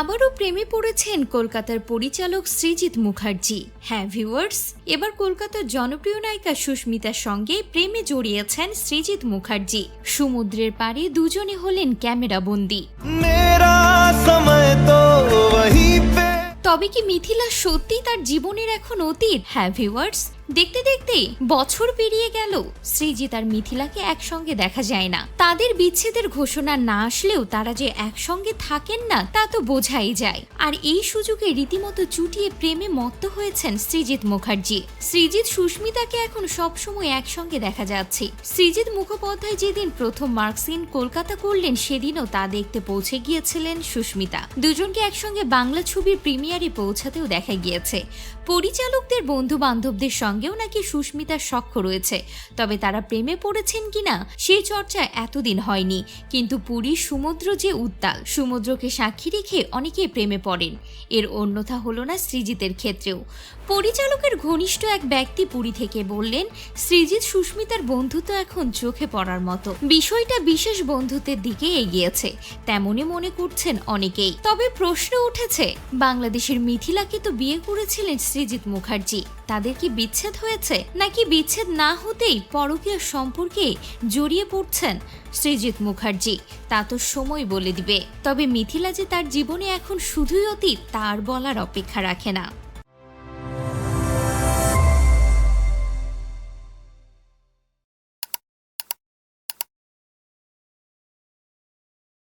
আবারও প্রেমে পড়েছেন কলকাতার পরিচালক শ্রীজিৎ মুখার্জি। হ্যাঁ ভিউয়ার্স এবার কলকাতার জনপ্রিয় নায়িকা সুস্মিতার সঙ্গে প্রেমে জড়িয়েছেন শ্রীজিৎ মুখার্জি। সমুদ্রের পাড়ে দুজনে হলেন ক্যামেরা বন্দি। তবে কি মিথিলা সত্যি তার জীবনের এখন অতীত? হ্যাঁ ভিউয়ার্স দেখতে দেখতে বছর পেরিয়ে গেল। সৃজিত আর মিথিলাকে একসঙ্গে দেখা যায় না। তাদের বিচ্ছেদের ঘোষণা না আসলেও তারা যে একসঙ্গে থাকেন না, তা তো বোঝাই যায়। আর এই সুযোগে রীতিমতো চুটিয়ে প্রেমে মত্ত হয়েছেন সৃজিত মুখার্জি। শ্রীজিৎ সুস্মিতাকে এখন সবসময় একসঙ্গে দেখা যাচ্ছে। শ্রীজিৎ মুখোপাধ্যায় যেদিন প্রথম মার্কসিন কলকাতা করলেন, সেদিনও তা দেখতে পৌঁছে গিয়েছিলেন সুস্মিতা। দুজনকে একসঙ্গে বাংলা ছবির প্রিমিয়ারে পৌঁছাতেও দেখা গিয়েছে। পরিচালকদের বন্ধু বান্ধবদের সঙ্গেও নাকি সুস্মিতার সখ্য রয়েছে। তবে তারা প্রেমে পড়েছেন কিনা, সেই চর্চা এতদিন হয়নি। কিন্তু পুরীর সমুদ্র যে উত্তাল, সমুদ্রকে সাক্ষী রেখে অনেকেই প্রেমে পড়েন। এর অন্যথা হলো না সৃজিতের ক্ষেত্রেও। পরিচালকের ঘনিষ্ঠ এক ব্যক্তি পুরী থেকে বললেন সৃজিত সুস্মিতার বন্ধুত্ব এখন চোখে পড়ার মতো। বিষয়টা বিশেষ বন্ধুত্বের দিকে এগিয়েছে, তেমনই মনে করছেন অনেকেই। তবে প্রশ্ন উঠেছে, বাংলাদেশের মিথিলাকে তো বিয়ে করেছিলেন সৃজিত মুখার্জি। তাদের কি বিচ্ছেদ হয়েছে? নাকি বিচ্ছেদ না হতেই পরকীয় সম্পর্কে জড়িয়ে পড়ছেন সৃজিত মুখার্জি? তা তো সময় বলে দিবে। তবে মিথিলা যে তার জীবনে এখন শুধুই অতীত, তার বলার অপেক্ষা রাখে না।